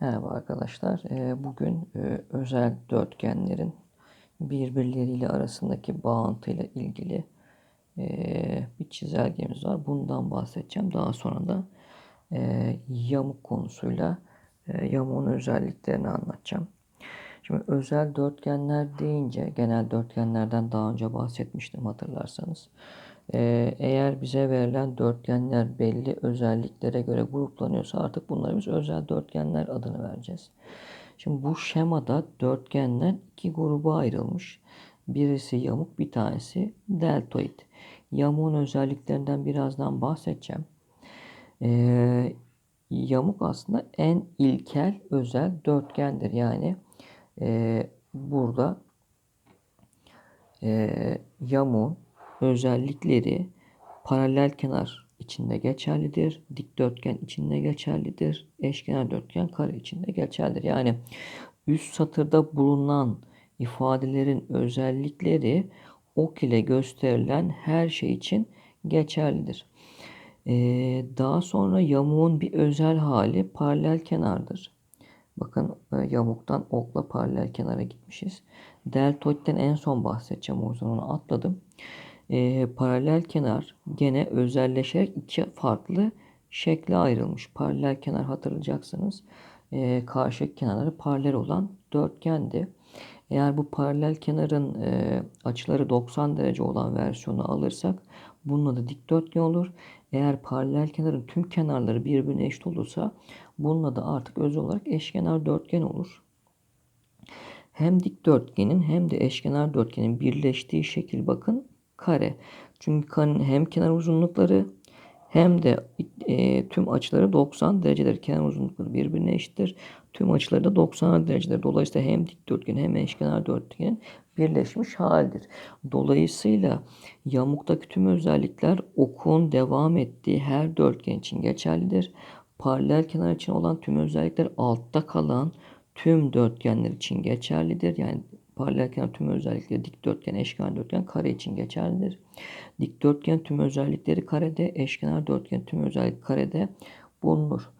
Merhaba arkadaşlar. Ee, Bugün e, özel dörtgenlerin birbirleriyle arasındaki bağıntıyla ilgili e, bir çizelgemiz var. Bundan bahsedeceğim. Daha sonra da e, yamuk konusuyla yamuğun özelliklerini anlatacağım. Şimdi özel dörtgenler deyince genel dörtgenlerden daha önce bahsetmiştim hatırlarsanız. Ee, eğer bize verilen dörtgenler belli özelliklere göre gruplanıyorsa artık bunlara biz özel dörtgenler adını vereceğiz. Şimdi bu şemada dörtgenler iki gruba ayrılmış. Birisi yamuk bir tanesi deltoid. Yamuğun özelliklerinden birazdan bahsedeceğim. Ee, yamuk aslında en ilkel özel dörtgendir. Yani e, burada e, yamuğun özellikleri paralel kenar içinde geçerlidir. Dikdörtgen içinde geçerlidir. Eşkenar dörtgen kare içinde geçerlidir. Yani üst satırda bulunan ifadelerin özellikleri ok ile gösterilen her şey için geçerlidir. Ee, daha sonra yamuğun bir özel hali paralel kenardır. Bakın e, yamuktan okla paralel kenara gitmişiz. Deltoidden en son bahsedeceğim o yüzden onu atladım. E, paralel kenar gene özelleşerek iki farklı şekle ayrılmış. Paralel kenar hatırlayacaksınız. E, karşı kenarları paralel olan dörtgendi. Eğer bu paralel kenarın e, açıları 90 derece olan versiyonu alırsak bunun adı dikdörtgen olur. Eğer paralel kenarın tüm kenarları birbirine eşit olursa bununla da artık öz olarak eşkenar dörtgen olur. Hem dikdörtgenin hem de eşkenar dörtgenin birleştiği şekil bakın kare. Çünkü karenin hem kenar uzunlukları hem de e, tüm açıları 90 derecedir. Kenar uzunlukları birbirine eşittir. Tüm açıları da 90 derecedir. Dolayısıyla hem dikdörtgen hem eşkenar dörtgenin birleşmiş haldir. Dolayısıyla yamuktaki tüm özellikler okun devam ettiği her dörtgen için geçerlidir. Paralel kenar için olan tüm özellikler altta kalan tüm dörtgenler için geçerlidir. Yani paralel kenar tüm özellikleri dikdörtgen, eşkenar dörtgen, kare için geçerlidir. Dikdörtgen tüm özellikleri karede, eşkenar dörtgen tüm özellik karede bulunur.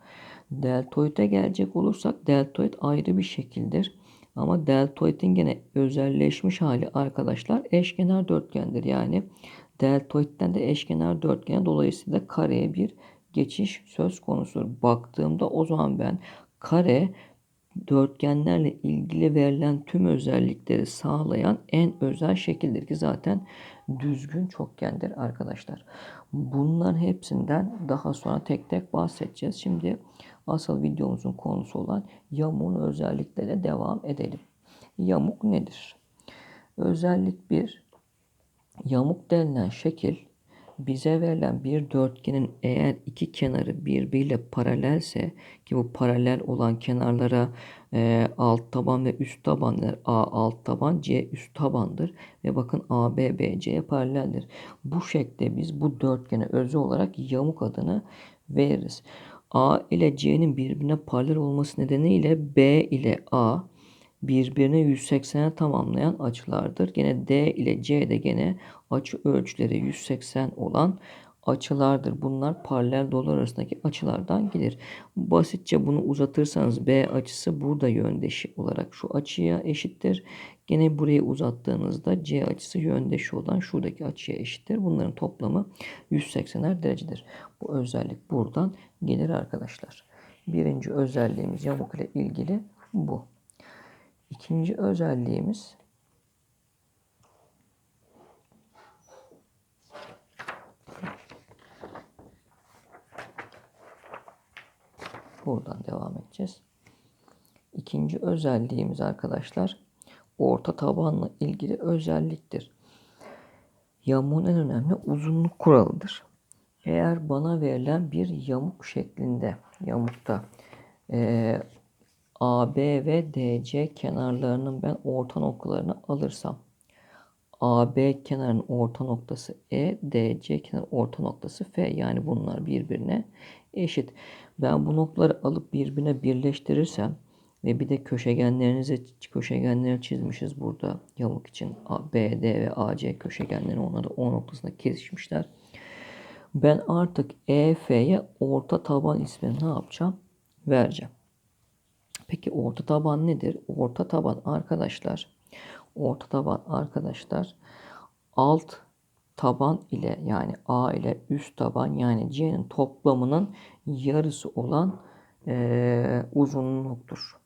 Deltoide gelecek olursak deltoid ayrı bir şekildir. Ama deltoidin gene özelleşmiş hali arkadaşlar eşkenar dörtgendir. Yani deltoidden de eşkenar dörtgene dolayısıyla kareye bir geçiş söz konusudur. Baktığımda o zaman ben kare dörtgenlerle ilgili verilen tüm özellikleri sağlayan en özel şekildir ki zaten düzgün çokgendir arkadaşlar. Bunların hepsinden daha sonra tek tek bahsedeceğiz. Şimdi asıl videomuzun konusu olan yamuğun özellikleriyle devam edelim. Yamuk nedir? Özellik 1. Yamuk denilen şekil bize verilen bir dörtgenin eğer iki kenarı birbiriyle paralelse ki bu paralel olan kenarlara e, alt taban ve üst taban der. A alt taban, C üst tabandır. Ve bakın A, B, B, C'ye paraleldir. Bu şekilde biz bu dörtgene özü olarak yamuk adını veririz. A ile C'nin birbirine paralel olması nedeniyle B ile A birbirine 180'e tamamlayan açılardır. Gene D ile C de gene açı ölçüleri 180 olan açılardır. Bunlar paralel dolar arasındaki açılardan gelir. Basitçe bunu uzatırsanız B açısı burada yöndeşi olarak şu açıya eşittir. Gene burayı uzattığınızda C açısı yöndeşi olan şuradaki açıya eşittir. Bunların toplamı 180'er derecedir. Bu özellik buradan gelir arkadaşlar. Birinci özelliğimiz yamuk ile ilgili bu. İkinci özelliğimiz buradan devam edeceğiz. İkinci özelliğimiz arkadaşlar orta tabanla ilgili özelliktir. Yamuğun en önemli uzunluk kuralıdır. Eğer bana verilen bir yamuk şeklinde yamukta e, AB ve DC kenarlarının ben orta noktalarını alırsam AB kenarının orta noktası E, DC kenarının orta noktası F. Yani bunlar birbirine eşit. Ben bu noktaları alıp birbirine birleştirirsem ve bir de köşegenlerinizi köşegenleri çizmişiz burada yamuk için. BD ve AC köşegenleri onları O noktasında kesişmişler. Ben artık EF'ye orta taban ismini ne yapacağım? Vereceğim. Peki orta taban nedir? Orta taban arkadaşlar, orta taban arkadaşlar alt taban ile yani A ile üst taban yani C'nin toplamının yarısı olan e, uzunluktur.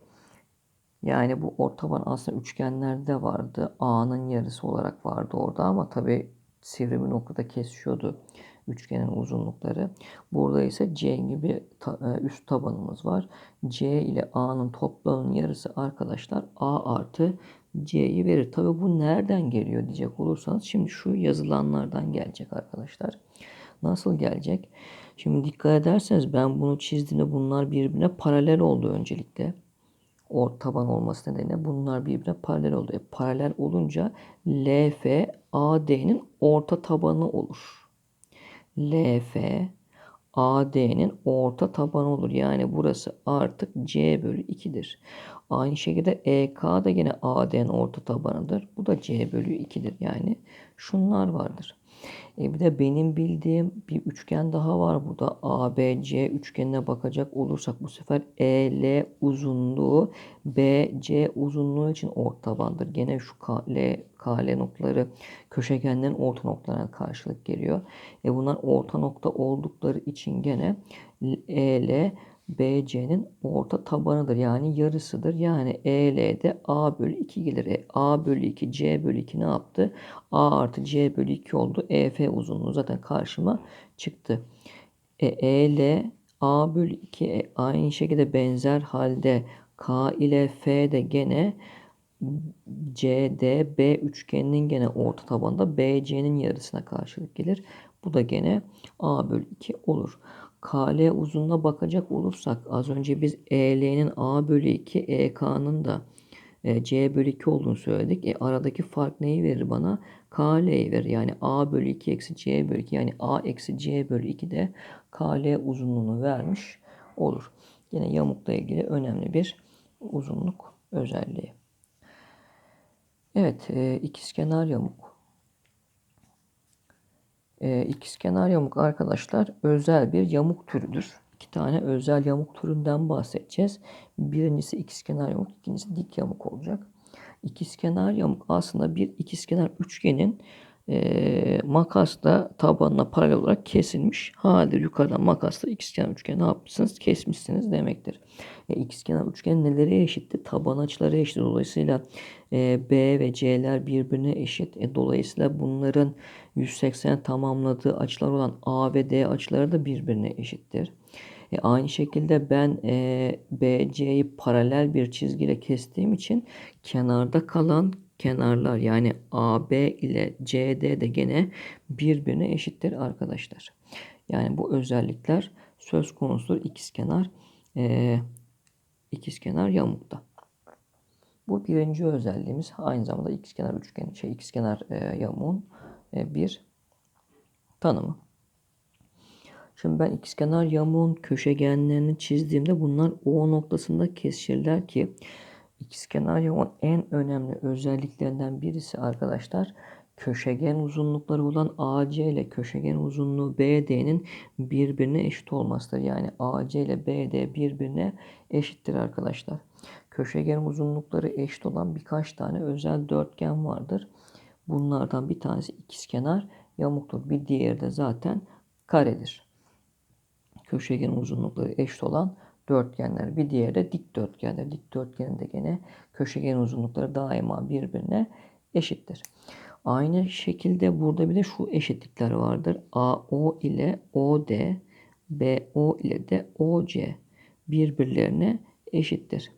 Yani bu orta taban aslında üçgenlerde vardı. A'nın yarısı olarak vardı orada ama tabi sivri bir noktada kesişiyordu üçgenin uzunlukları. Burada ise C gibi ta, e, üst tabanımız var. C ile A'nın toplamının yarısı arkadaşlar A artı C'yi verir. Tabi bu nereden geliyor diyecek olursanız şimdi şu yazılanlardan gelecek arkadaşlar. Nasıl gelecek? Şimdi dikkat ederseniz ben bunu çizdiğimde bunlar birbirine paralel oldu öncelikle. O taban olması nedeniyle bunlar birbirine paralel oldu. E, paralel olunca LF AD'nin orta tabanı olur. LF AD'nin orta tabanı olur. Yani burası artık C bölü 2'dir. Aynı şekilde EK da yine AD'nin orta tabanıdır. Bu da C bölü 2'dir. Yani şunlar vardır. E bir de benim bildiğim bir üçgen daha var burada. ABC üçgenine bakacak olursak bu sefer EL uzunluğu BC uzunluğu için ortabandır. Gene şu KL, KL noktaları köşegenlerin orta noktalarına karşılık geliyor. E bunlar orta nokta oldukları için gene EL BC'nin orta tabanıdır. Yani yarısıdır. Yani EL'de A bölü 2 gelir. E, A bölü 2 C bölü 2 ne yaptı? A artı C bölü 2 oldu. EF uzunluğu zaten karşıma çıktı. E, EL A bölü 2 e, aynı şekilde benzer halde K ile F de gene CDB üçgeninin gene orta tabanında BC'nin yarısına karşılık gelir. Bu da gene A bölü 2 olur. KL uzunluğuna bakacak olursak az önce biz EL'nin A bölü 2 EK'nın da e, C bölü 2 olduğunu söyledik. E, aradaki fark neyi verir bana? KL'yi verir. Yani A bölü 2 eksi C bölü 2 yani A eksi C bölü 2 de KL uzunluğunu vermiş olur. Yine yamukla ilgili önemli bir uzunluk özelliği. Evet, e, ikizkenar yamuk. E, ikizkenar yamuk arkadaşlar özel bir yamuk türüdür. İki tane özel yamuk türünden bahsedeceğiz. Birincisi ikizkenar yamuk, ikincisi dik yamuk olacak. İkizkenar yamuk aslında bir ikizkenar üçgenin e, makasla tabanına paralel olarak kesilmiş halidir. Yukarıdan makasla ikizkenar üçgen ne yapmışsınız? Kesmişsiniz demektir. E, ikizkenar üçgen neleri eşitti? Taban açıları eşit. Dolayısıyla e, B ve C'ler birbirine eşit. E, dolayısıyla bunların 180 tamamladığı açılar olan A ve D açıları da birbirine eşittir. E, aynı şekilde ben e, BC'yi paralel bir çizgiyle kestiğim için kenarda kalan kenarlar yani AB ile CD de gene birbirine eşittir arkadaşlar. Yani bu özellikler söz konusudur ikizkenar e, ikizkenar yamukta. Bu birinci özelliğimiz aynı zamanda ikizkenar üçgen şey ikizkenar e, yamuğun bir tanımı. Şimdi ben ikizkenar yamuğun köşegenlerini çizdiğimde bunlar O noktasında kesişirler ki ikizkenar yamuğun en önemli özelliklerinden birisi arkadaşlar köşegen uzunlukları olan AC ile köşegen uzunluğu BD'nin birbirine eşit olmasıdır. Yani AC ile BD birbirine eşittir arkadaşlar. Köşegen uzunlukları eşit olan birkaç tane özel dörtgen vardır. Bunlardan bir tanesi ikizkenar yamuktur. Bir diğeri de zaten karedir. Köşegen uzunlukları eşit olan dörtgenler. Bir diğeri de dikdörtgenler. Dikdörtgenin de gene köşegen uzunlukları daima birbirine eşittir. Aynı şekilde burada bir de şu eşitlikler vardır. AO ile OD, BO ile de OC birbirlerine eşittir.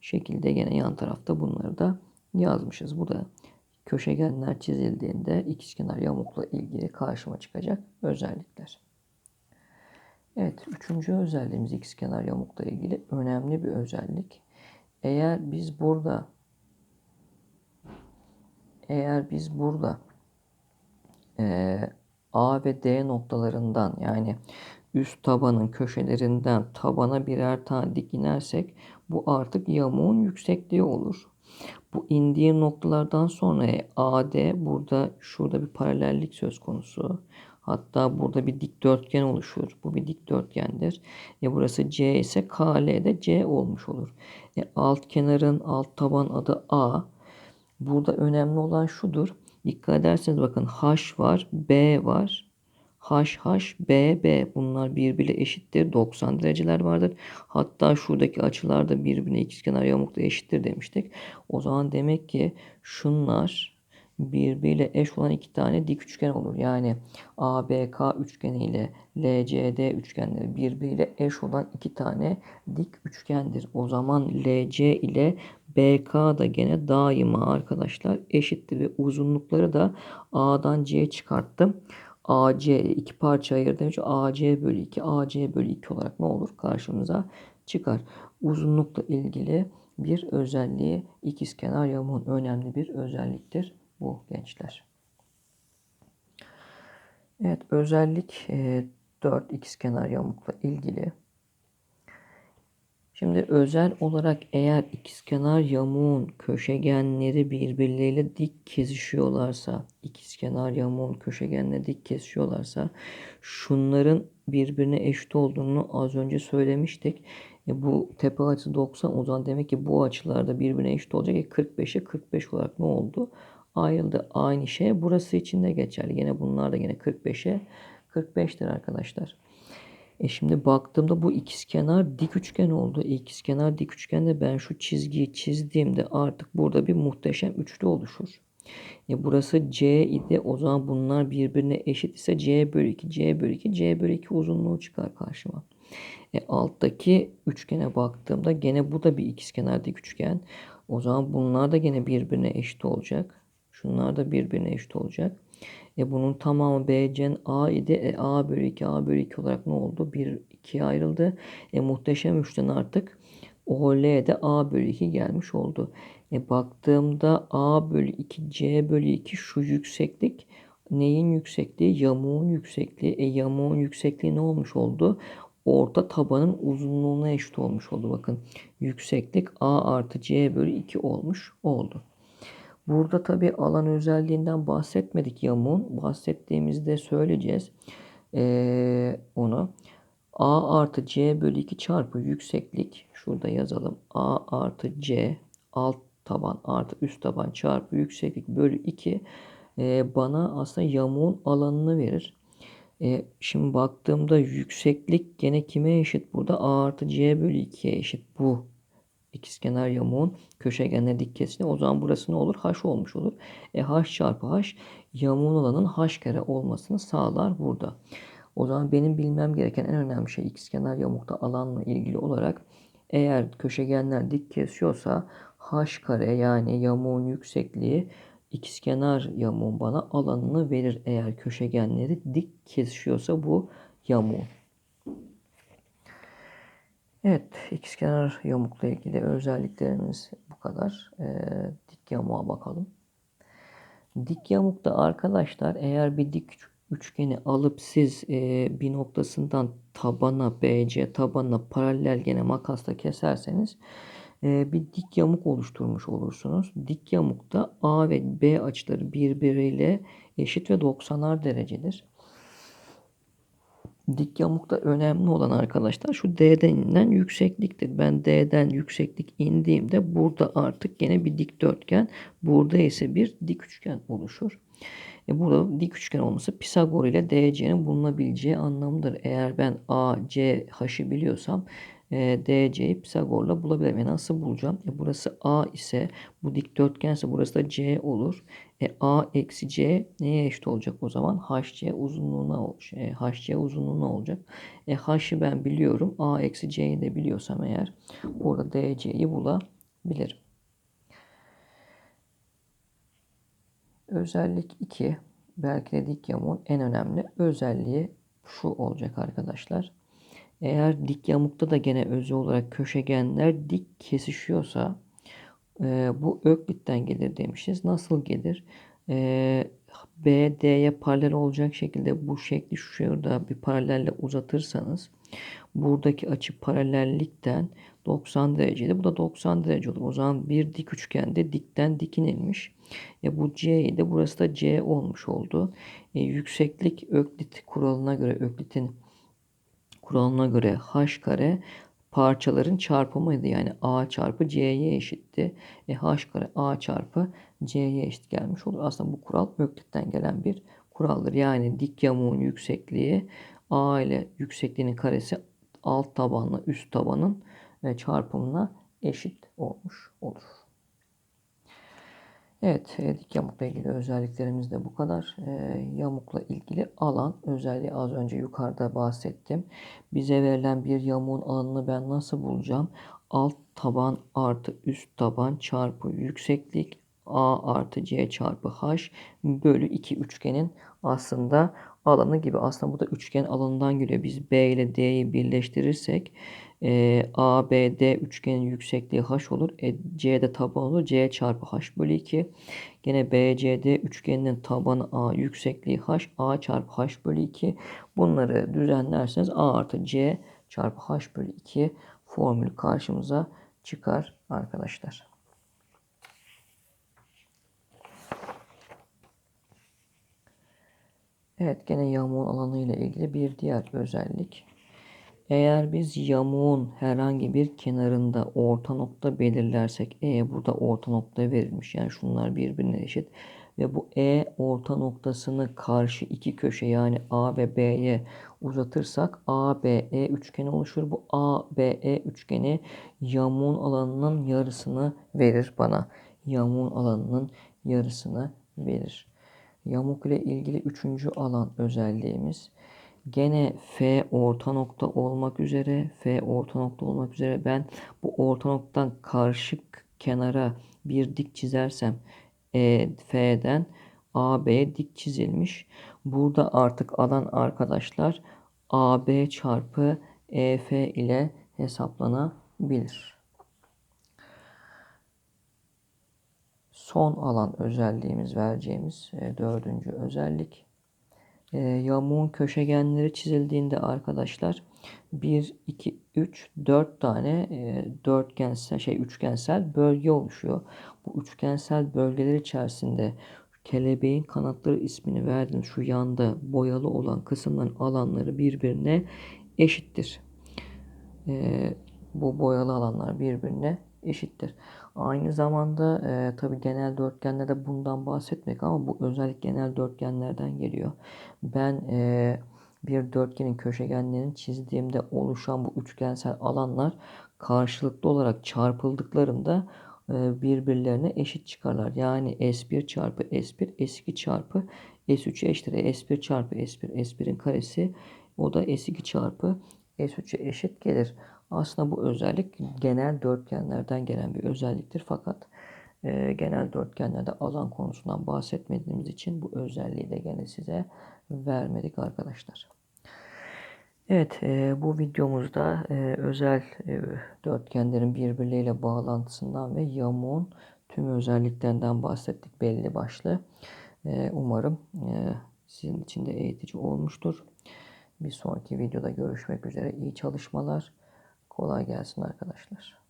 Şekilde gene yan tarafta bunları da yazmışız. Bu da köşegenler çizildiğinde ikizkenar yamukla ilgili karşıma çıkacak özellikler. Evet, üçüncü özelliğimiz ikizkenar yamukla ilgili önemli bir özellik. Eğer biz burada eğer biz burada e, A ve D noktalarından yani üst tabanın köşelerinden tabana birer tane dik inersek bu artık yamuğun yüksekliği olur. Bu indiği noktalardan sonra AD burada şurada bir paralellik söz konusu. Hatta burada bir dikdörtgen oluşur. Bu bir dikdörtgendir. E burası C ise KL de C olmuş olur. E alt kenarın alt taban adı A. Burada önemli olan şudur. Dikkat ederseniz bakın H var, B var. H, H, B, B. Bunlar birbirine eşittir. 90 dereceler vardır. Hatta şuradaki açılar da birbirine ikizkenar yamukta eşittir demiştik. O zaman demek ki şunlar birbiriyle eş olan iki tane dik üçgen olur. Yani ABK üçgeni ile LCD üçgenleri birbiriyle eş olan iki tane dik üçgendir. O zaman LC ile BK da gene daima arkadaşlar eşittir ve uzunlukları da A'dan C'ye çıkarttım. AC iki parça ayırdığım için AC bölü 2 AC bölü 2 olarak ne olur? Karşımıza çıkar. Uzunlukla ilgili bir özelliği ikizkenar yamuğun önemli bir özelliktir bu gençler. Evet özellik e, 4 ikizkenar yamukla ilgili. Şimdi özel olarak eğer ikizkenar yamuğun köşegenleri birbirleriyle dik kesişiyorlarsa, ikizkenar yamuğun köşegenleri dik kesişiyorlarsa şunların birbirine eşit olduğunu az önce söylemiştik. E bu tepe açısı 90 o zaman demek ki bu açılarda birbirine eşit olacak. E 45'e 45 olarak ne oldu? Ayrıldı. Aynı şey burası için de geçerli. Yine bunlar da yine 45'e 45'tir arkadaşlar. E şimdi baktığımda bu ikizkenar dik üçgen oldu. E ikizkenar dik üçgende ben şu çizgiyi çizdiğimde artık burada bir muhteşem üçlü oluşur. E burası C idi. O zaman bunlar birbirine eşit ise C bölü 2, C bölü 2, C bölü 2 uzunluğu çıkar karşıma. E alttaki üçgene baktığımda gene bu da bir ikizkenar dik üçgen. O zaman bunlar da gene birbirine eşit olacak. Şunlar da birbirine eşit olacak. E bunun tamamı BC'nin A idi. E A bölü 2 A bölü 2 olarak ne oldu? 1 2'ye ayrıldı. E muhteşem üçten artık OL'de A bölü 2 gelmiş oldu. E baktığımda A bölü 2 C bölü 2 şu yükseklik neyin yüksekliği? Yamuğun yüksekliği. E yamuğun yüksekliği ne olmuş oldu? Orta tabanın uzunluğuna eşit olmuş oldu. Bakın yükseklik A artı C bölü 2 olmuş oldu. Burada tabi alan özelliğinden bahsetmedik yamuğun. Bahsettiğimizde söyleyeceğiz ee, onu. A artı C bölü 2 çarpı yükseklik. Şurada yazalım. A artı C alt taban artı üst taban çarpı yükseklik bölü 2 e, bana aslında yamuğun alanını verir. E, şimdi baktığımda yükseklik gene kime eşit burada? A artı C bölü 2'ye eşit bu ikizkenar yamuğun köşegenine dik kesini. O zaman burası ne olur? H olmuş olur. E H çarpı H yamuğun alanın H kare olmasını sağlar burada. O zaman benim bilmem gereken en önemli şey ikizkenar yamukta alanla ilgili olarak eğer köşegenler dik kesiyorsa H kare yani yamuğun yüksekliği ikizkenar yamuğun bana alanını verir eğer köşegenleri dik kesişiyorsa bu yamuğun. Evet, ikizkenar yamukla ilgili özelliklerimiz bu kadar. Ee, dik yamuğa bakalım. Dik yamukta arkadaşlar eğer bir dik üçgeni alıp siz e, bir noktasından tabana BC tabana paralel gene makasla keserseniz e, bir dik yamuk oluşturmuş olursunuz. Dik yamukta A ve B açıları birbiriyle eşit ve 90'ar derecedir. Dik yamukta önemli olan arkadaşlar şu D'den inilen yüksekliktir. Ben D'den yükseklik indiğimde burada artık yine bir dikdörtgen. Burada ise bir dik üçgen oluşur. E burada dik üçgen olması Pisagor ile DC'nin bulunabileceği anlamıdır. Eğer ben A, C, H'ı biliyorsam e, DC'yi Pisagor'la bulabilirim. E nasıl bulacağım? E burası A ise bu dikdörtgense burası da C olur. E, A eksi C neye eşit olacak o zaman? HC uzunluğuna. E, HC uzunluğuna olacak. E, H'ı ben biliyorum. A eksi C'yi de biliyorsam eğer burada DC'yi bulabilirim. Özellik 2. Belki de dik yamuğun en önemli özelliği şu olacak arkadaşlar. Eğer dik yamukta da gene özel olarak köşegenler dik kesişiyorsa e, bu Öklit'ten gelir demişiz. Nasıl gelir? E, BD'ye paralel olacak şekilde bu şekli şurada bir paralelle uzatırsanız buradaki açı paralellikten 90 dereceydi. Bu da 90 derece olur. O zaman bir dik üçgende dikten dik inilmiş. E bu C'ydi. Burası da C olmuş oldu. E, yükseklik Öklit kuralına göre Öklit'in kuralına göre h kare parçaların çarpımıydı. Yani a çarpı c'ye eşitti. E h kare a çarpı c'ye eşit gelmiş olur. Aslında bu kural Öklit'ten gelen bir kuraldır. Yani dik yamuğun yüksekliği a ile yüksekliğinin karesi alt tabanla üst tabanın e, çarpımına eşit olmuş olur. Evet, dik yamukla ilgili özelliklerimiz de bu kadar. E, yamukla ilgili alan özelliği az önce yukarıda bahsettim. Bize verilen bir yamuğun alanını ben nasıl bulacağım? Alt taban artı üst taban çarpı yükseklik a artı c çarpı h bölü 2 üçgenin aslında alanı gibi. Aslında bu da üçgen alanından geliyor. Biz b ile d'yi birleştirirsek e, ABD üçgenin yüksekliği h olur. E, C'de taban olur. C çarpı h bölü 2. Gene BCD üçgeninin tabanı A yüksekliği h. A çarpı h bölü 2. Bunları düzenlerseniz A artı C çarpı h bölü 2 formülü karşımıza çıkar arkadaşlar. Evet gene yamuğun alanı ile ilgili bir diğer özellik. Eğer biz yamuğun herhangi bir kenarında orta nokta belirlersek E burada orta nokta verilmiş. Yani şunlar birbirine eşit. Ve bu E orta noktasını karşı iki köşe yani A ve B'ye uzatırsak ABE üçgeni oluşur. Bu ABE üçgeni yamuğun alanının yarısını verir bana. Yamuğun alanının yarısını verir. Yamuk ile ilgili üçüncü alan özelliğimiz Gene F orta nokta olmak üzere F orta nokta olmak üzere ben bu orta noktadan karşı kenara bir dik çizersem e, F'den AB dik çizilmiş. Burada artık alan arkadaşlar AB çarpı EF ile hesaplanabilir. Son alan özelliğimiz vereceğimiz e, dördüncü özellik e, yamuğun köşegenleri çizildiğinde arkadaşlar 1, 2, 3, 4 tane e, dörtgensel şey üçgensel bölge oluşuyor. Bu üçgensel bölgeler içerisinde kelebeğin kanatları ismini verdim. Şu yanda boyalı olan kısımların alanları birbirine eşittir. E, bu boyalı alanlar birbirine eşittir. Aynı zamanda e, tabi genel dörtgenlerde bundan bahsetmek ama bu özellik genel dörtgenlerden geliyor. Ben e, bir dörtgenin köşegenlerini çizdiğimde oluşan bu üçgensel alanlar karşılıklı olarak çarpıldıklarında e, birbirlerine eşit çıkarlar. Yani S1 çarpı S1 S2 çarpı S3'e eşittir. E, S1 çarpı S1 S1'in karesi o da S2 çarpı S3'e eşit gelir. Aslında bu özellik genel dörtgenlerden gelen bir özelliktir. Fakat e, genel dörtgenlerde alan konusundan bahsetmediğimiz için bu özelliği de gene size vermedik arkadaşlar. Evet e, bu videomuzda e, özel e, dörtgenlerin birbirleriyle bağlantısından ve yamuğun tüm özelliklerinden bahsettik belli başlı. E, umarım e, sizin için de eğitici olmuştur. Bir sonraki videoda görüşmek üzere. İyi çalışmalar. Kolay gelsin arkadaşlar.